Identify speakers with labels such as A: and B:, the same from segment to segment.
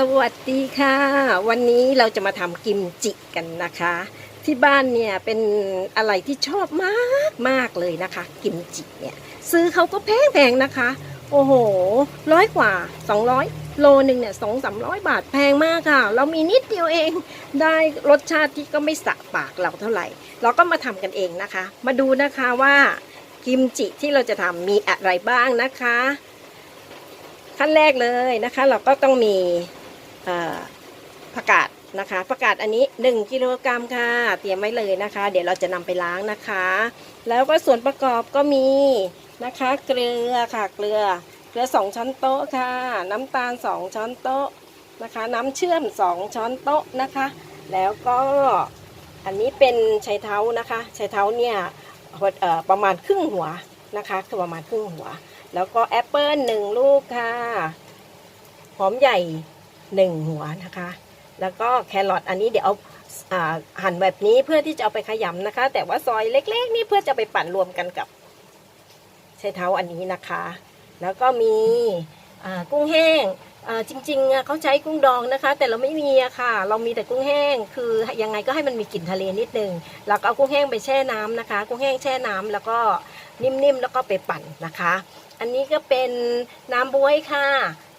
A: สวัสดีค่ะ วันนี้เราจะมาทำกิมจิกันนะคะ ที่บ้านเนี่ยเป็นอะไรที่ชอบมากมากเลยนะคะ กิมจิเนี่ยซื้อเขาก็แพงแพงนะคะ โอ้โหร้อยกว่า 200 โลหนึ่งเนี่ยสองสามร้อยบาทแพงมากค่ะ เรามีนิดเดียวเองได้รสชาติที่ก็ไม่สะปากเราเท่าไหร่ เราก็มาทำกันเองนะคะ มาดูนะคะว่ากิมจิที่เราจะทำมีอะไรบ้างนะคะขั้นแรกเลยนะคะ เราก็ต้องมี ผักกาดนะคะผักกาดอันนี้ 1กิโลกรัมค่ะ เตรียมไว้เลยนะคะ เดี๋ยวเราจะนำไปล้างนะคะ แล้วก็ส่วนประกอบก็มีนะคะ เกลือค่ะเกลือเกลือ 2 ช้อนโต๊ะค่ะ น้ำตาล 2 ช้อนโต๊ะนะคะ น้ำเชื่อม 2 ช้อนโต๊ะนะคะ แล้วก็อันนี้เป็นไชเท้านะคะไชเท้าเนี่ยประมาณครึ่งหัวนะคะคือประมาณครึ่งหัว แล้วก็แอปเปิลหนึ่งลูกค่ะ หอมใหญ่ หนึ่งหัวนะคะ แล้วก็แครอทอันนี้เดี๋ยวเอาหั่นแบบนี้เพื่อที่จะเอาไปขยำนะคะ แต่ว่าซอยเล็ก ๆ นี่เพื่อจะไปปั่นรวมกันกับใช้เท้าอันนี้นะคะ แล้วก็มีกุ้งแห้งจริงๆเขาใช้กุ้งดองนะคะ แต่เราไม่มีอะค่ะ เรามีแต่กุ้งแห้ง คือยังไงก็ให้มันมีกลิ่นทะเลนิดนึงแล้วก็เอากุ้งแห้งไปแช่น้ำนะคะ กุ้งแห้งแช่น้ำแล้วก็นิ่มๆแล้วก็ไปปั่นนะคะ อันนี้ก็เป็นน้ำบวยค่ะ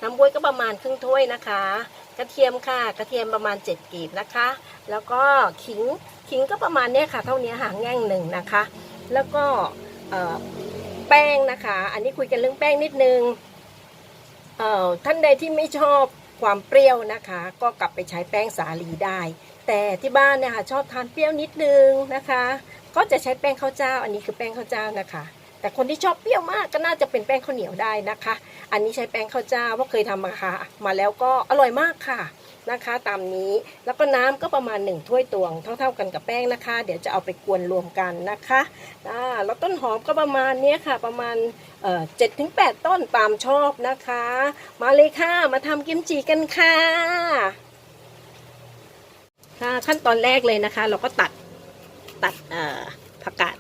A: น้ำบวยก็ประมาณครึ่งถ้วยนะคะ กระเทียมค่ะ กระเทียมประมาณ7กีบนะคะ แล้วก็ขิง ขิงก็ประมาณเนี้ยค่ะ เท่านี้ค่ะแง่งหนึ่งนะคะ แล้วก็แป้งนะคะ อันนี้คุยกันเรื่องแป้งนิดนึงท่านใดที่ไม่ชอบความเปรี้ยวนะคะ ก็กลับไปใช้แป้งสาลีได้ แต่ที่บ้านเนี่ยค่ะชอบทานเปรี้ยวนิดนึงนะคะ ก็จะใช้แป้งข้าวเจ้า อันนี้คือแป้งข้าวเจ้านะคะ แต่คนที่ชอบเปรี้ยวมากก็น่าจะเป็นแป้งข้าวเหนียวได้นะคะ อันนี้ใช้แป้งข้าวเจ้าเพราะเคยทำมาค่ะ มาแล้วก็อร่อยมากค่ะนะคะ ตามนี้แล้วก็น้ำก็ประมาณ 1 ถ้วยตวงเท่า ๆกันกับแป้งนะคะ เดี๋ยวจะเอาไปกวนรวมกันนะคะอ่าแล้วต้นหอมก็ประมาณนี้ค่ะ ประมาณเจ็ดถึงแปดต้นตามชอบนะคะ มาเลยค่ะมาทำกิมจิกันค่ะค่ะขั้นตอนแรกเลยนะคะ เราก็ตัดตัดผักกาด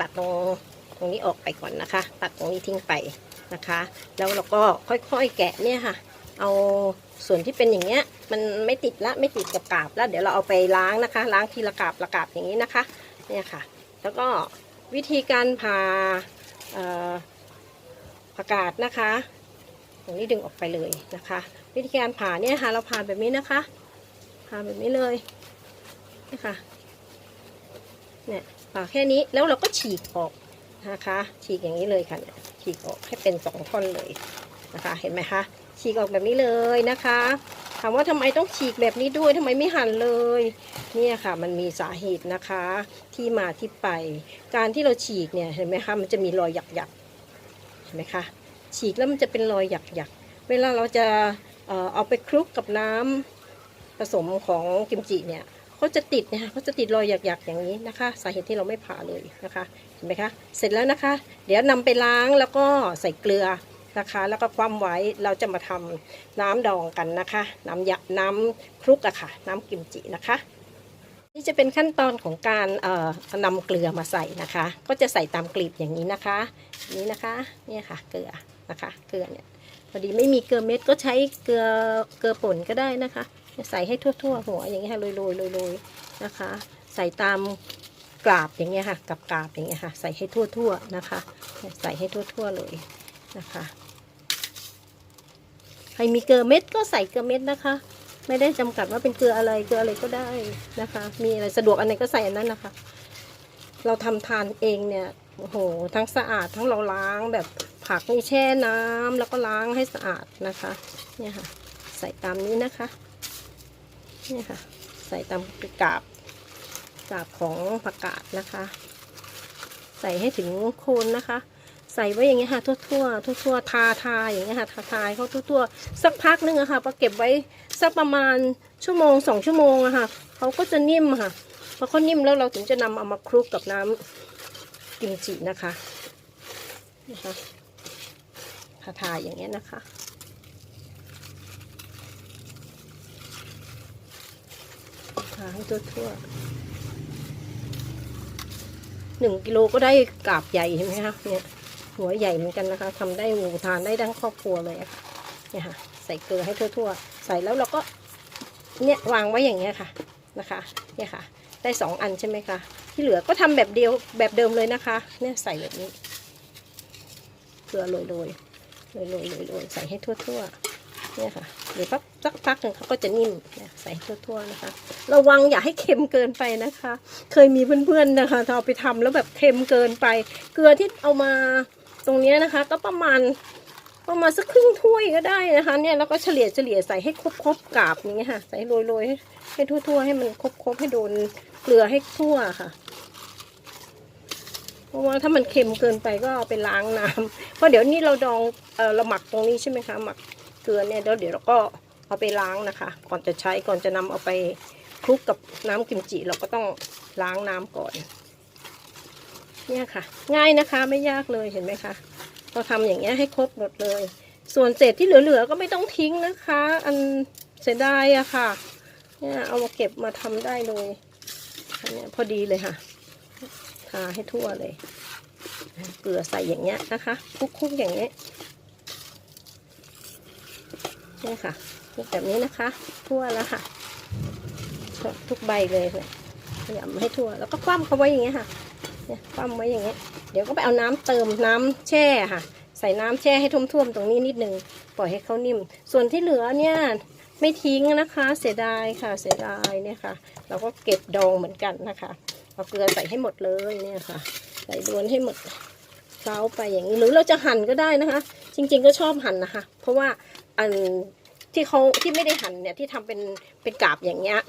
A: ตัดตรง รงนี้ออกไปก่อนนะคะ ตัดตรงนี้ทิ้งไปนะคะ แล้วเราก็ค่อยๆแกะเนี่ยค่ะ เอาส่วนที่เป็นอย่างเงี้ยมันไม่ติดละไม่ติดกับกาบแล้วเดี๋ยวเราเอาไปล้างนะคะ ล้างทีละกาบละกาบอย่างนี้นะคะเนี่ยค่ะ แล้วก็วิธีการผ่าอ่อผักกาดนะคะตรงนี้ดึงออกไปเลยนะคะ วิธีการผ่าเนี่ยค่ะ เราผ่าแบบนี้นะคะ ผ่าแบบนี้เลยนี่ค่ะเนี่ยผ่าแค่นี้แล้วเราก็ฉีกออก นะคะ ฉีกอย่างนี้เลยค่ะฉีกออกให้เป็นสองท่อนเลยนะคะ เห็นไหมคะ ฉีกออกแบบนี้เลยนะคะถามว่าทำไมต้องฉีกแบบนี้ด้วยทำไมไม่หั่นเลย เนี่ยค่ะ มันมีสาเหตุนะคะ ที่มาที่ไป การที่เราฉีกเนี่ยเห็นไหมคะมันจะมีรอยหยักๆเห็นไหมคะฉีกแล้วมันจะเป็นรอยหยักๆเวลาเราจะเอ่อเอาไปคลุกกับน้ำผสมของกิมจิเนี่ย เขาจะติดเนี่ยค่ะเขาจะติดรอยหยักๆอย่างนี้นะคะ สาเหตุที่เราไม่ผ่าเลยนะคะเห็นไหมคะเสร็จแล้วนะคะ เดี๋ยวนำไปล้างแล้วก็ใส่เกลือนะคะ แล้วก็คว่ำไว้เราจะมาทำน้ำดองกันนะคะ น้ำยะน้ำคลุกอะค่ะ น้ำกิมจินะคะนี่จะเป็นขั้นตอนของการเอ่อนำเกลือมาใส่นะคะ ก็จะใส่ตามกลีบอย่างนี้นะคะ นี่นะคะเนี่ยค่ะเกลือนะคะ เกลือเนี่ยพอดีไม่มีเกลือเม็ดก็ใช้เกลือเกลือป่นก็ได้นะคะ ใส่ให้ทั่วๆหัวอย่างนี้ค่ะโรยๆโรยๆนะคะ ใส่ตามกราบอย่างเงี้ยค่ะ กับกราบอย่างเงี้ยค่ะ ใส่ให้ทั่วๆนะคะ ใส่ให้ทั่วๆเลยนะคะใครมีเกลือเม็ดก็ใส่เกลือเม็ดนะคะ ไม่ได้จำกัดว่าเป็นเกลืออะไรเกลืออะไรก็ได้นะคะ มีอะไรสะดวกอันไหนก็ใส่อันนั้นนะคะ เราทำทานเองเนี่ยโอ้โหทั้งสะอาดทั้งเราล้างแบบผักนี่แช่น้ำแล้วก็ล้างให้สะอาดนะคะเนี่ยค่ะ ใส่ตามนี้นะคะ นี่ค่ะ ใส่ตามกาบกาบของผักกาดนะคะ ใส่ให้ถึงโคนนะคะ ใส่ไว้อย่างเงี้ยค่ะทั่วทั่วทั่วทั่วทาทาอย่างเงี้ยค่ะทาทาให้เขาทั่วทั่วสักพักนึงอะค่ะพอเก็บไว้สักประมาณชั่วโมงสองชั่วโมงอะค่ะเขาก็จะนิ่มค่ะพอเขานิ่มแล้วเราถึงจะนำเอามาคลุกกับน้ำกิมจินะคะนะคะทาทาอย่างเงี้ยนะคะาให้ทั่วๆหนึ่งกิโลก็ได้กาบใหญ่เห็นไหมคะเนี่ยหัวใหญ่เหมือนกันนะคะทำได้หมูทานได้ทั้งครอบครัวเลยะค่ะเนี่ยค่ะ ใส่เกลือให้ทั่วใส่แล้วเราก็เนี่ยวางไว้อย่างเงี้ยค่ะนะคะ เนี่ยค่ะ ได้สองอันใช่ไหมคะที่เหลือก็ทำแบบเดียวแบบเดิมเลยนะคะ เนี่ยใส่แบบนี้เกลือโรยโรยโรยโรยโรยโรยใส่ให้ทั่วๆ เนี่ยค่ะเดี๋ยวสักพักหนึ่งเขาก็จะนิ่มใส่ทั่วๆนะคะ ระวังอย่าให้เค็มเกินไปนะคะ เคยมีเพื่อนๆนะคะเอาไปทำแล้วแบบเค็มเกินไป เกลือที่เอามาตรงนี้นะคะ ก็ประมาณประมาณสักครึ่งถ้วยก็ได้นะคะ เนี่ยแล้วก็เฉลี่ยเฉลี่ยใส่ให้ครบๆกาบอย่างเงี้ยค่ะ ใส่โรยๆให้ทั่วๆให้มันครบๆให้โดนเกลือให้ทั่วค่ะเพราะว่าถ้ามันเค็มเกินไปก็เอาไปล้างน้ำเพราะเดี๋ยวนี้เราดองเออเราหมักตรงนี้ใช่ไหมคะหมัก เกลือเนี่ยเดี๋ยวเดี๋ยวเราก็เอาไปล้างนะคะ ก่อนจะใช้ก่อนจะนำเอาไปคลุกกับน้ำกิมจิเราก็ต้องล้างน้ำก่อน เนี่ยค่ะ ง่ายนะคะไม่ยากเลยเห็นไหมคะเราทำอย่างเงี้ยให้ครบหมดเลย ส่วนเศษที่เหลือๆก็ไม่ต้องทิ้งนะคะ อันเสียดายอะค่ะ เนี่ยเอามาเก็บมาทำได้เลยอันเนี้ยพอดีเลยค่ะทาให้ทั่วเลย เกลือใส่อย่างเงี้ยนะคะคลุกๆอย่างเงี้ย นี่ค่ะคลุกแบบนี้นะคะทั่วแล้วค่ะ ทุกใบเลยเนี่ยขยำให้ทั่วแล้วก็คว่ำเขาไว้อย่างเงี้ยค่ะเนี่ยคว่ำไว้อย่างเงี้ยเดี๋ยวก็ไปเอาน้ำเติมน้ำแช่ค่ะ ใส่น้ำแช่ให้ท่วมๆตรงนี้นิดนึงปล่อยให้เขานิ่ม ส่วนที่เหลือเนี่ยไม่ทิ้งนะคะ เสียดายค่ะ เสียดายเนี่ยค่ะ เราก็เก็บดองเหมือนกันนะคะเอาเกลือใส่ให้หมดเลยเนี่ยค่ะ ใส่รวนให้หมดเคล้าไปอย่างนี้หรือเราจะหั่นก็ได้นะคะ จริง ๆ ก็ชอบหั่นนะคะ เพราะว่า อันที่เขาที่ไม่ได้หั่นเนี่ยที่ทำเป็นเป็นกาบอย่างเงี้ย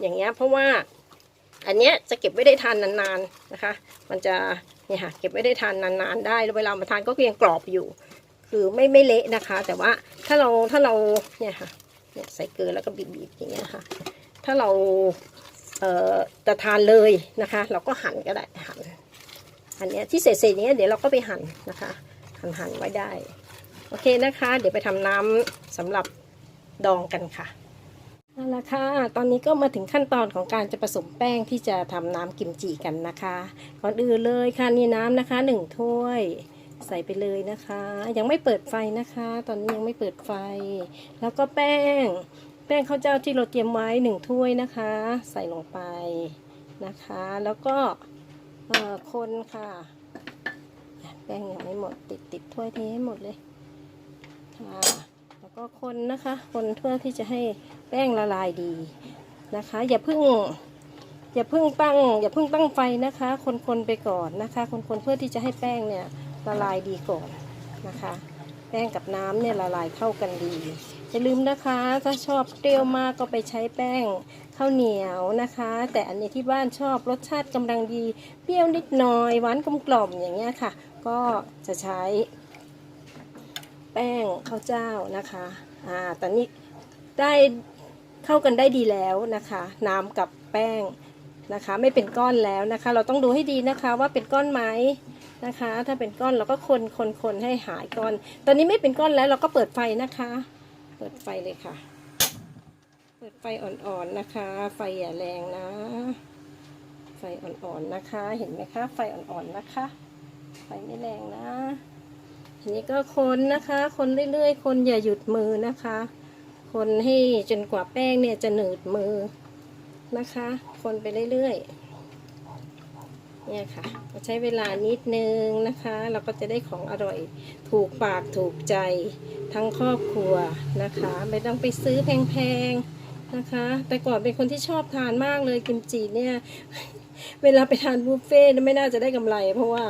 A: อย่างเงี้ยเพราะว่าอันเนี้ยจะเก็บไว้ได้ทานนานๆนะคะ มันจะเนี่ยค่ะเก็บไว้ได้ทานนานๆ ได้แล้วเวลามาทานก็ยังกรอบอยู่ คือไม่ไม่เละนะคะ แต่ว่าถ้าเราถ้าเราเนี่ยค่ะเนี่ยใส่เกลือแล้วก็บีบๆอย่างเงี้ยค่ะ ถ้าเราเอ่อจะทานเลยนะคะ เราก็หั่นก็ได้หั่นอันเนี้ยที่เศษๆเงี้ยเดี๋ยวเราก็ไปหั่นนะคะ หั่นหั่นไว้ได้ โอเคนะคะ เดี๋ยวไปทำน้ำสำหรับดองกันค่ะเอาละค่ะ ตอนนี้ก็มาถึงขั้นตอนของการจะผสมแป้งที่จะทำน้ำกิมจิกันนะคะ ก่อนอื่นเลยค่ะนี่น้ำนะคะหนึ่งถ้วยใส่ไปเลยนะคะ ยังไม่เปิดไฟนะคะ ตอนนี้ยังไม่เปิดไฟ แล้วก็แป้ง แป้งข้าวเจ้าที่เราเตรียมไว้หนึ่งถ้วยนะคะ ใส่ลงไปนะคะ แล้วก็คนค่ะ แป้งยังไม่หมดติดติดถ้วยเทให้หมดเลย แล้วก็คนนะคะ คนเพื่อที่จะให้แป้งละลายดีนะคะ อย่าเพิ่งอย่าเพิ่งตั้ง อย่าเพิ่งตั้งไฟนะคะ คนๆไปก่อนนะคะ คนๆเพื่อที่จะให้แป้งเนี่ยละลายดีก่อนนะคะ แป้งกับน้ำเนี่ยละลายเข้ากันดีอย่าลืมนะคะ ถ้าชอบเปรี้ยวมากก็ไปใช้แป้งข้าวเหนียวนะคะ แต่อันนี้ที่บ้านชอบรสชาติกำลังดี เปรี้ยวนิดหน่อยหวานกลมกล่อมอย่างเงี้ยค่ะ ก็จะใช้ แป้งข้าวเจ้านะคะอ่าตอนนี้ได้เข้ากันได้ดีแล้วนะคะ น้ำกับแป้งนะคะ ไม่เป็นก้อนแล้วนะคะ เราต้องดูให้ดีนะคะว่าเป็นก้อนไหมนะคะ ถ้าเป็นก้อนเราก็คนคนคนให้หายก้อน ตอนนี้ไม่เป็นก้อนแล้วเราก็เปิดไฟนะคะ เปิดไฟเลยค่ะ เปิดไฟอ่อนๆนะคะ ไฟอย่าแรงนะ ไฟอ่อนๆนะคะ เห็นไหมคะ ไฟอ่อนๆนะคะ ไฟไม่แรงนะ ทีนี้ก็คนนะคะ คนเรื่อยๆ คนอย่าหยุดมือนะคะ คนให้จนกว่าแป้งเนี่ยจะหนืดมือนะคะ คนไปเรื่อยๆ เนี่ยค่ะใช้เวลานิดนึงนะคะ เราก็จะได้ของอร่อยถูกปากถูกใจทั้งครอบครัวนะคะ ไม่ต้องไปซื้อแพงๆนะคะ แต่ก่อนเป็นคนที่ชอบทานมากเลยกิมจิเนี่ยเวลาไปทานบุฟเฟ่ไม่น่าจะได้กำไร เพราะว่า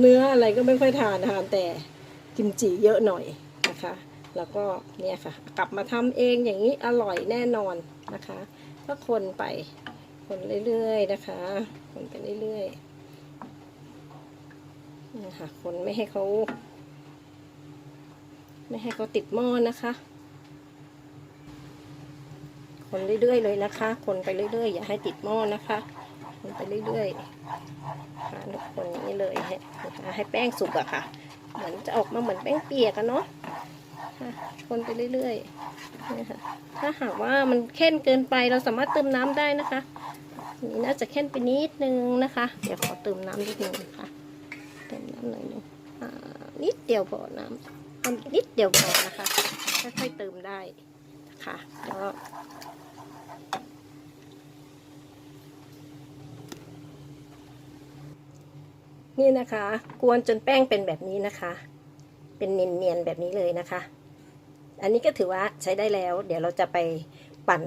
A: เนื้ออะไรก็ไม่ค่อยทานทานแต่ กิมจิเยอะหน่อยนะคะ แล้วก็เนี่ยค่ะ กลับมาทำเองอย่างนี้อร่อยแน่นอนนะคะ ก็คนไป คนเรื่อยๆนะคะ คนไปเรื่อยๆนี่ค่ะคนไม่ให้เขาไม่ให้เขาติดหม้อนะคะ คนเรื่อยๆเลยนะคะ คนไปเรื่อยๆ อย่าให้ติดหม้อนะคะ คนไปเรื่อยๆค่ะทุกคนนี้เลยให้ให้แป้งสุกอะค่ะ เหมือนจะออกมาเหมือนแป้งเปียกอะเนาะคนไปเรื่อยๆนี่ค่ะถ้าหากว่ามันเข้มเกินไปเราสามารถเติมน้ำได้นะคะนี่น่าจะเข้มไปนิดนึงนะคะ เดี๋ยวขอเติมน้ำนิดนึงนะคะเติมน้ำหน่อยนึงนิดเดียวพอน้ำนิดเดียวพอนะคะค่อยๆเติมได้ค่ะแล้ว นี่นะคะ กวนจนแป้งเป็นแบบนี้นะคะ เป็นเนียนๆแบบนี้เลยนะคะ อันนี้ก็ถือว่าใช้ได้แล้ว เดี๋ยวเราจะไปปั่น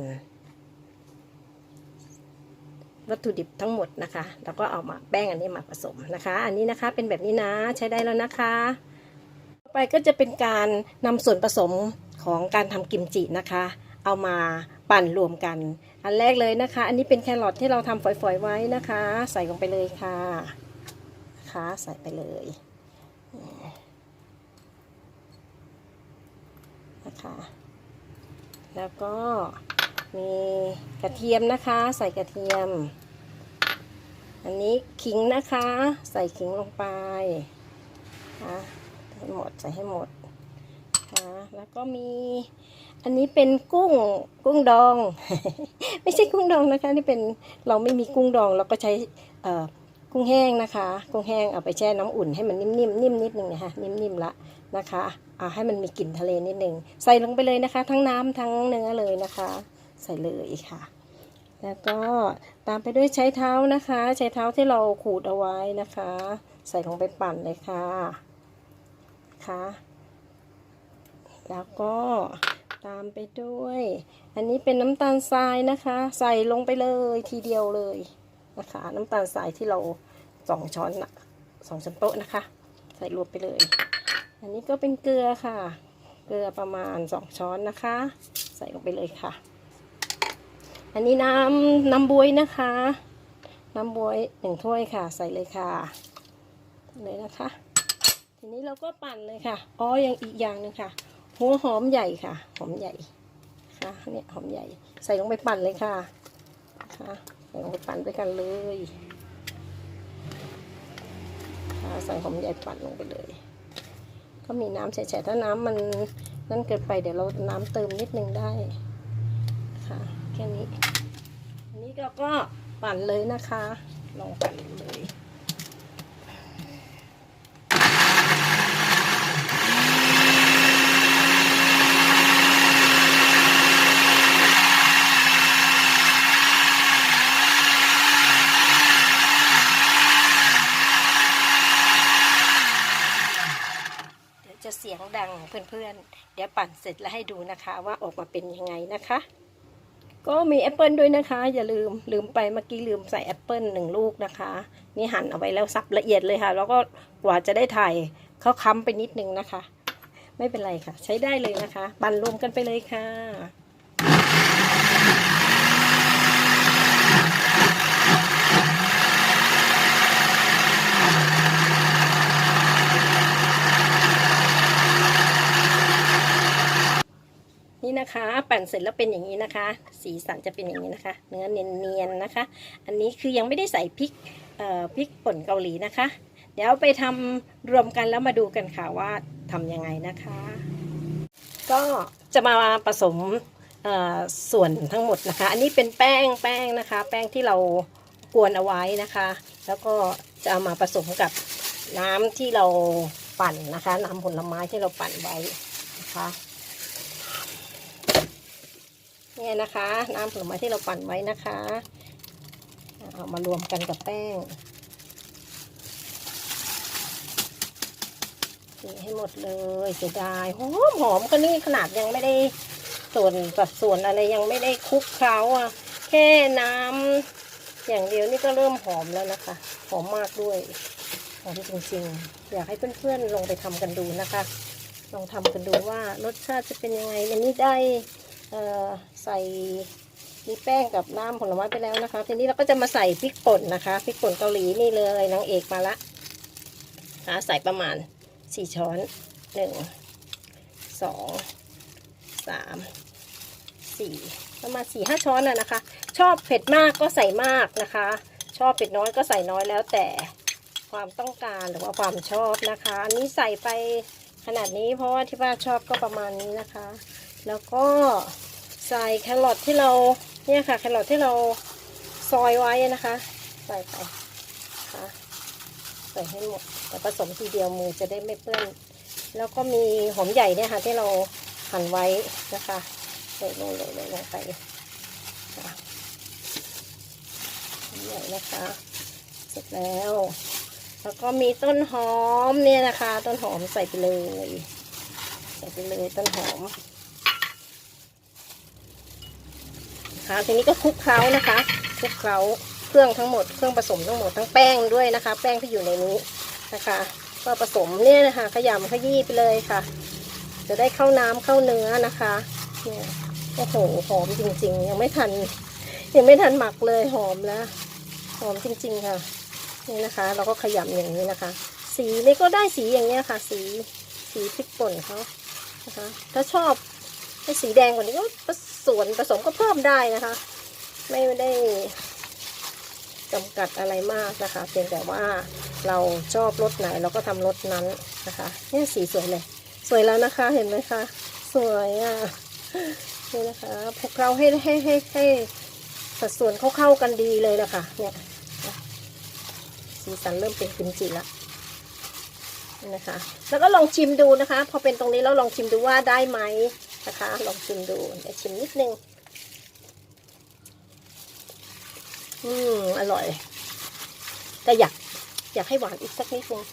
A: วัตถุดิบทั้งหมดนะคะ แล้วก็เอามาแป้งอันนี้มาผสมนะคะ อันนี้นะคะเป็นแบบนี้นะใช้ได้แล้วนะคะต่อไปก็จะเป็นการนำส่วนผสมของการทำกิมจินะคะ เอามาปั่นรวมกัน อันแรกเลยนะคะ อันนี้เป็นแครอทที่เราทำฝอยๆไว้นะคะ ใส่ลงไปเลยค่ะ นะคะ ใส่ไปเลยนะคะแล้วก็มีกระเทียมนะคะ ใส่กระเทียม อันนี้ขิงนะคะ ใส่ขิงลงไปนะให้หมดใส่ให้หมดนะแล้วก็มีอันนี้เป็นกุ้งกุ้งดอง ไม่ใช่กุ้งดองนะคะ นี่เป็นเราไม่มีกุ้งดองเราก็ใช้ กุ้งแห้งนะคะ กุ้งแห้งเอาไปแช่น้ำอุ่นให้มันนิ่มๆนิ่มนิดนึงนะคะนิ่มๆละนะคะเอาให้มันมีกลิ่นทะเลนิดนึงใส่ลงไปเลยนะคะ ทั้งน้ำทั้งเนื้อเลยนะคะ ใส่เลยค่ะ แล้วก็ตามไปด้วยใช้เท้านะคะ ใช้เท้าที่เราขูดเอาไว้นะคะ ใส่ลงไปปั่นเลยค่ะค่ะแล้วก็ตามไปด้วย อันนี้เป็นน้ำตาลทรายนะคะ ใส่ลงไปเลยทีเดียวเลย นะคะ น้ำตาลทรายที่เราสองช้อนนะสองช้อนโต๊ะนะคะ ใส่รวมไปเลย อันนี้ก็เป็นเกลือค่ะ เกลือประมาณสองช้อนนะคะ ใส่ลงไปเลยค่ะ อันนี้น้ำน้ำบวยนะคะ น้ำบวยหนึ่งถ้วยค่ะ ใส่เลยค่ะเลยนะคะ ทีนี้เราก็ปั่นเลยค่ะอ๋อยังอีกอย่างหนึงค่ะ หัวหอมใหญ่ค่ะ หอมใหญ่ค่ะเนี่ยหอมใหญ่ ใส่ลงไปปั่นเลยค่ะค่ะใส่ เราปั่นไปกันเลยใส่หอมใหญ่ปั่นลงไปเลย ก็มีน้ำแฉะถ้าน้ำมันนั่นเกินไปเดี๋ยวเราน้ำเติมนิดนึงได้ค่ะแค่นี้ อันนี้เราก็ปั่นเลยนะคะ ลองปั่นเลย เดี๋ ยวจะเสียงดังเพื่อนๆ เดี๋ยวปั่นเสร็จแล้วให้ดูนะคะ ว่าออกมาเป็นยังไงนะคะ ก็มีแอปเปิลด้วยนะคะ อย่าลืมลืมไปเมื่อกี้ลืมใส่แอปเปิลหนึ่งลูกนะคะนี่หั่นเอาไว้แล้วซับละเอียดเลยค่ะ แล้วก็กว่าจะได้ถ่ายเขาค้ำไปนิดนึงนะคะ ไม่เป็นไรค่ะ ใช้ได้เลยนะคะ ปั่นรวมกันไปเลยค่ะ นี่นะคะ ปั่นเสร็จแล้วเป็นอย่างนี้นะคะ สีสันจะเป็นอย่างนี้นะคะ เนื้อเนียนๆนะคะ อันนี้คือยังไม่ได้ใส่พริกเอ่อพริกป่นเกาหลีนะคะ เดี๋ยวไปทำรวมกันแล้วมาดูกันค่ะว่าทำยังไงนะคะ ก็จะมาผสมส่วนทั้งหมดนะคะ อันนี้เป็นแป้งแป้งนะคะ แป้งที่เรากวนเอาไว้นะคะ แล้วก็จะเอามาผสมกับน้ำที่เราปั่นนะคะ น้ำผลไม้ที่เราปั่นไว้นะคะ เนี่ยนะคะ น้ำผลไม้ที่เราปั่นไว้นะคะเอามารวมกันกับแป้งนี่ให้หมดเลยเสียดายหอมหอมก็นี่ขนาดยังไม่ได้ส่วนสัดส่วนอะไรยังไม่ได้คลุกเคล้าอะ แค่น้ำอย่างเดียวนี่ก็เริ่มหอมแล้วนะคะ หอมมากด้วยหอมจริงๆ อยากให้เพื่อนๆลองไปทำกันดูนะคะ ลองทำกันดูว่ารสชาติจะเป็นยังไงอันนี้ได้ ใส่มีแป้งกับน้ำผลไม้ไปแล้วนะคะ ทีนี้เราก็จะมาใส่พริกป่นนะคะพริกป่นเกาหลีนี่เลยนางเอกมาละนะใส่ประมาณสี่ช้อนหนึ่งสองสามสี่ประมาณสี่ห้าช้อนนะนะคะ ชอบเผ็ดมากก็ใส่มากนะคะ ชอบเผ็ดน้อยก็ใส่น้อยแล้วแต่ความต้องการหรือว่าความชอบนะคะ อันนี้ใส่ไปขนาดนี้เพราะว่าที่บ้านชอบก็ประมาณนี้นะคะ แล้วก็ใส่แครอทที่เราเนี่ยค่ะแครอทที่เราซอยไว้นะคะ ใส่ไปค่ะใส่ให้หมดแต่ผสมทีเดียวมือจะได้ไม่เปื้อนแล้วก็มีหอมใหญ่เนี่ยค่ะ ที่เราหั่นไว้นะคะโรยลงเลยลงไปค่ะใหญ่นะคะ เสร็จแล้ว แล้วก็มีต้นหอมเนี่ยนะคะ ต้นหอมใส่ไปเลย ใส่ไปเลยต้นหอม นะคะ ทีนี้ก็คลุกเคล้านะคะคลุกเคล้าเครื่องทั้งหมดเครื่องผสมทั้งหมดทั้งแป้งด้วยนะคะ แป้งที่อยู่ในนี้นะคะ ก็ผสมเนี่ยนะคะขยำขยี้ไปเลยค่ะ จะได้เข้าน้ำเข้าเนื้อนะคะเนี่ยโอ้โหหอมจริง ๆ ยังไม่ทัน ยังไม่ทันหมักเลยหอมแล้วหอมจริง ๆค่ะ นี่นะคะ เราก็ขยำอย่างนี้นะคะ สีนี่ก็ได้สีอย่างเงี้ยค่ะ สีสีพริกป่นเขานะคะ ถ้าชอบให้สีแดงกว่านี้ก็ ส่วนผสมก็เพิ่มได้นะคะ ไม่ได้จำกัดอะไรมากนะคะ เพียงแต่ว่าเราชอบรสไหนเราก็ทำรสนั้นนะคะเนี่ยสีสวยเลย สวยแล้วนะคะเห็นไหมคะสวยอะนี่นะคะพวกเราให้ให้ให้ให้สัดส่วนเข้ากันดีเลยนะคะเนี่ยสีสันเริ่มเป็นกิมจิละนะคะ แล้วก็ลองชิมดูนะคะ พอเป็นตรงนี้แล้วลองชิมดูว่าได้ไหม นะคะ ลองชิมดูเดี๋ยวชิมนิดนึง อืม อร่อย แต่อยาก อยากให้หวานอีกสักนิดนึง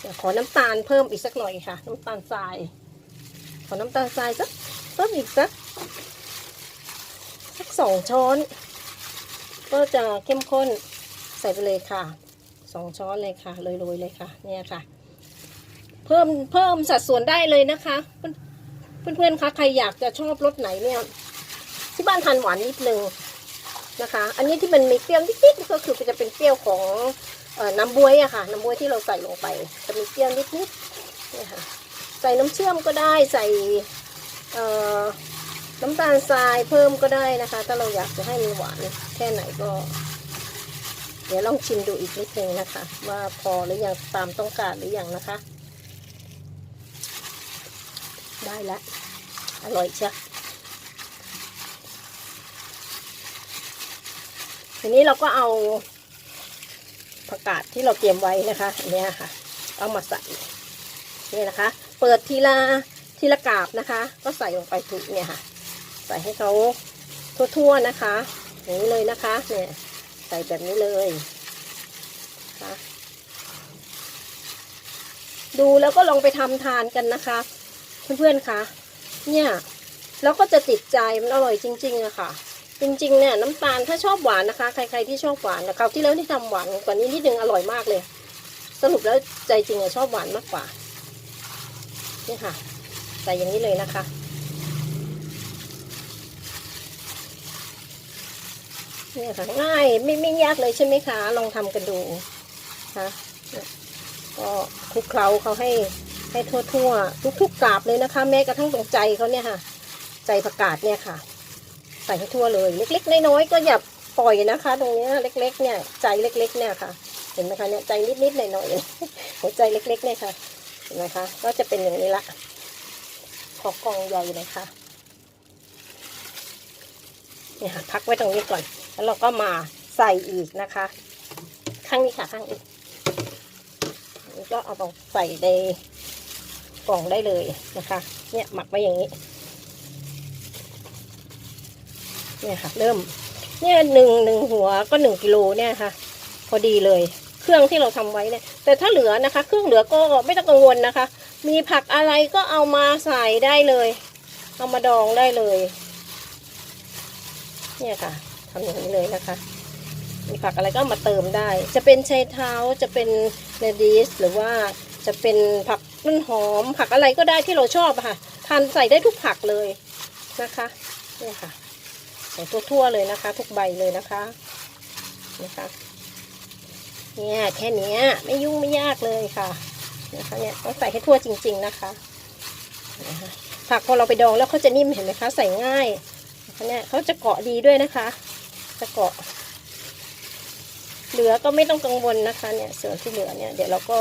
A: เดี๋ยวขอน้ำตาลเพิ่มอีกสักหน่อยค่ะ น้ำตาลทราย ขอน้ำตาลทรายสักเพิ่มอีกสักสักสองช้อน ก็จะเข้มข้นใส่ไปเลยค่ะสองช้อนเลยค่ะโรยๆเลยค่ะ เนี่ยค่ะ เพิ่มเพิ่มสัดส่วนได้เลยนะคะ เพื่อนเพื่อนคะใครอยากจะชอบรสไหนเนี่ยที่บ้านทานหวานนิดนึงนะคะ อันนี้ที่มันมีเปรี้ยวนิดๆก็คือจะเป็นเปรี้ยวของออน้ำบวยอะค่ะ น้ำบวยที่เราใส่ลงไป จะมีเปรี้ยวนิดๆนี่ค่ะใส่น้ำเชื่อมก็ได้ใส่น้ำตาลทรายเพิ่มก็ได้นะคะ ถ้าเราอยากจะให้มันหวานแค่ไหนก็ เดี๋ยวลองชิมดูอีกนิดนึงนะคะ ว่าพอหรือยังตามต้องการหรือยังนะคะ ได้แล้วอร่อยเชียวทีนี้เราก็เอาผักกาดที่เราเตรียมไว้นะคะเนี้ยค่ะ เอามาใส่นี่นะคะ เปิดทีละทีละกาบนะคะ ก็ใส่ลงไปถูกเนี่ยค่ะ ใส่ให้เขาทั่วๆนะคะอย่างนี้เลยนะคะ เนี่ยใส่แบบนี้เลยนะคะดูแล้วก็ลองไปทำทานกันนะคะ เพื่อนๆคะเนี่ยแล้วก็จะติดใจมันอร่อยจริงๆอะค่ะ จริงๆเนี่ยน้ำตาลถ้าชอบหวานนะคะ ใคร ๆที่ชอบหวานนะคราวที่แล้วที่ทำหวานกว่านี้นิดนึงอร่อยมากเลย สรุปแล้วใจจริงอะชอบหวานมากกว่านี่ค่ะใส่อย่างนี้เลยนะคะเนี่ยค่ะง่ายไม่ไม่ยากเลยใช่ไหมคะ ลองทำกันดูนะก็คลุกเคล้าเขาให้ ให้ทั่วทั่วทุกๆกกาบเลยนะคะ แม้กระทั่งตรงใจเขาเนี่ยค่ะ ใจผักกาดเนี่ยค่ะ ใส่ให้ทั่วเลย เล็กๆน้อยๆก็อย่าปล่อยนะคะ ตรงเนี้ยเล็ก ๆ เนี่ย ใจเล็ก ๆ เนี่ยค่ะ เห็นไหมคะเนี่ยใจนิดๆหน่อยๆหัวใจเล็กๆเนี่ยค่ะเห็นไหมคะก็จะเป็นอย่างนี้ละขอกองใหญ่เลยค่ะเนี่ยค่ะพักไว้ตรงนี้ก่อน แล้วเราก็มาใส่อีกนะคะ ข้างนี้ค่ะข้างอันนี้ก็เอาไปใส่ใน กล่องได้เลยนะคะ เนี่ยหมักไว้อย่างนี้ เนี่ยค่ะ เริ่ม เนี่ยหนึ่งหนึ่งหัวก็หนึ่งกิโลเนี่ยค่ะ พอดีเลย เครื่องที่เราทำไว้เนี่ย แต่ถ้าเหลือนะคะ เครื่องเหลือก็ไม่ต้องกังวลนะคะ มีผักอะไรก็เอามาใส่ได้เลย เอามาดองได้เลย เนี่ยค่ะทำอย่างนี้เลยนะคะมีผักอะไรก็มาเติมได้ จะเป็นชายเท้า จะเป็นเนดิส หรือว่าจะเป็นผัก ต้นหอมผักอะไรก็ได้ที่เราชอบค่ะ ทานใส่ได้ทุกผักเลยนะคะนี่ค่ะ ใส่ทั่วๆเลยนะคะ ทุกใบเลยนะคะนะคะเนี่ยแค่เนี้ยไม่ยุ่งไม่ยากเลยค่ะนะคะเนี่ยต้องใส่ให้ทั่วจริงๆนะคะนะคะผักพอเราไปดองแล้วเขาจะนิ่มเห็นไหมคะ ใส่ง่ายนะคะเนี่ยเขาจะเกาะดีด้วยนะคะ จะเกาะ เหลือก็ไม่ต้องกังวลนะคะ เนี่ยส่วนที่เหลือเนี่ยเดี๋ยวเราก็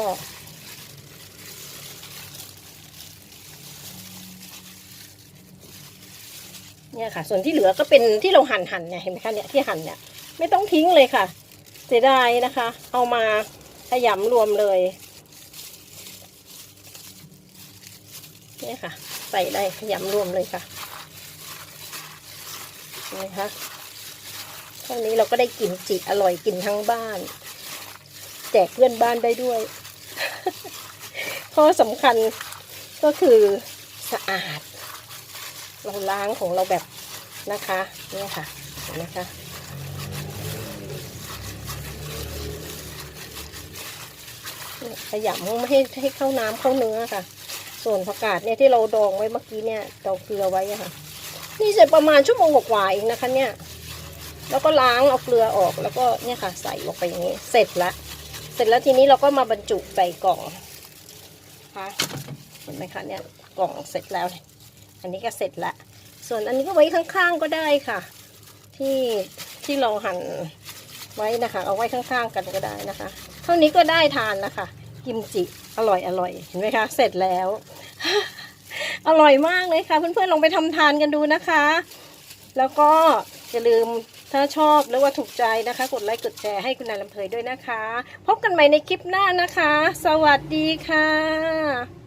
A: เนี่ยค่ะ ส่วนที่เหลือก็เป็นที่เราหั่นหั่นเนี่ยเห็นไหมคะเนี่ยที่หั่นเนี่ยไม่ต้องทิ้งเลยค่ะ เสียดายนะคะ เอามาขยำรวมเลยเนี่ยค่ะ ใส่ได้ขยำรวมเลยค่ะนี่คะเท่านี้เราก็ได้กินจิอร่อยกินทั้งบ้าน แจกเพื่อนบ้านได้ด้วยข้อสำคัญก็คือสะอาด เราล้างของเราแบบนะคะนี่ค่ะเห็นไหมคะขยำไม่ให้ให้เข้าน้ำเข้าเนื้อค่ะ ส่วนผักกาดเนี่ยที่เราดองไว้เมื่อกี้เนี่ยดองเกลือไว้ค่ะ นี่เสร็จประมาณชั่วโมงกว่าเองนะคะ เนี่ย แล้วก็ล้างเอาเกลือออกแล้วก็เนี่ยค่ะ ใส่ลงไปอย่างนี้ เสร็จละเสร็จแล้วทีนี้เราก็มาบรรจุใส่กล่องค่ะเห็นไหมคะเนี่ยกล่องเสร็จแล้ว อันนี้ก็เสร็จละ ส่วนอันนี้ก็ไว้ข้างๆก็ได้ค่ะ ที่ที่เราหั่นไว้นะคะ เอาไว้ข้างๆกันก็ได้นะคะ เท่านี้ก็ได้ทานนะคะ กิมจิอร่อยอร่อยเห็นไหมคะ เสร็จแล้ว อร่อยมากเลยค่ะ เพื่อนๆลองไปทำทานกันดูนะคะ แล้วก็อย่าลืมถ้าชอบหรือว่าถูกใจนะคะ กดไลค์กดแชร์ให้คุณนายลำเพยด้วยนะคะ พบกันใหม่ในคลิปหน้านะคะ สวัสดีค่ะ